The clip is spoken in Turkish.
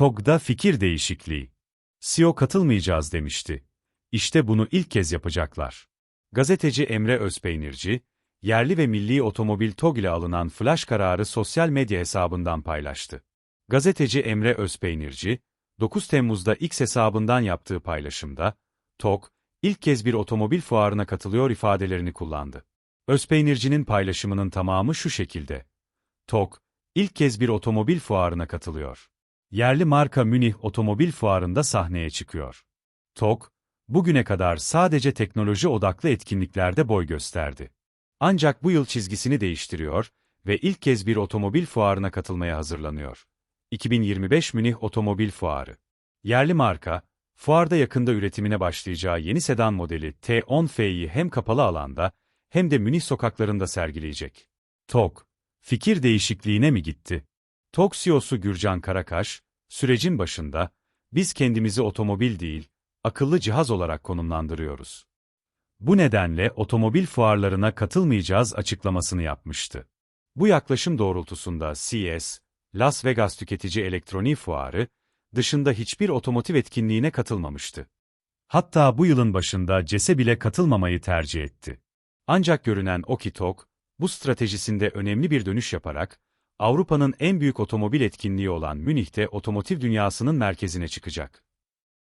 TOG'da fikir değişikliği. CEO katılmayacağız demişti. İşte bunu ilk kez yapacaklar. Gazeteci Emre Özpeynirci, yerli ve milli otomobil TOG ile alınan flash kararı sosyal medya hesabından paylaştı. Gazeteci Emre Özpeynirci, 9 Temmuz'da X hesabından yaptığı paylaşımda, TOG, ilk kez bir otomobil fuarına katılıyor ifadelerini kullandı. Özpeynirci'nin paylaşımının tamamı şu şekilde. TOG, ilk kez bir otomobil fuarına katılıyor. Yerli marka Münih Otomobil Fuarı'nda sahneye çıkıyor. TOG, bugüne kadar sadece teknoloji odaklı etkinliklerde boy gösterdi. Ancak bu yıl çizgisini değiştiriyor ve ilk kez bir otomobil fuarına katılmaya hazırlanıyor. 2025 Münih Otomobil Fuarı. Yerli marka, fuarda yakında üretimine başlayacağı yeni sedan modeli T10F'yi hem kapalı alanda hem de Münih sokaklarında sergileyecek. TOG, fikir değişikliğine mi gitti? TOG CEO'su Gürcan Karakaş, sürecin başında, biz kendimizi otomobil değil, akıllı cihaz olarak konumlandırıyoruz. Bu nedenle otomobil fuarlarına katılmayacağız açıklamasını yapmıştı. Bu yaklaşım doğrultusunda CES, Las Vegas Tüketici Elektroniği Fuarı, dışında hiçbir otomotiv etkinliğine katılmamıştı. Hatta bu yılın başında CES'e bile katılmamayı tercih etti. Ancak görünen o ki TOG, bu stratejisinde önemli bir dönüş yaparak, Avrupa'nın en büyük otomobil etkinliği olan Münih'te otomotiv dünyasının merkezine çıkacak.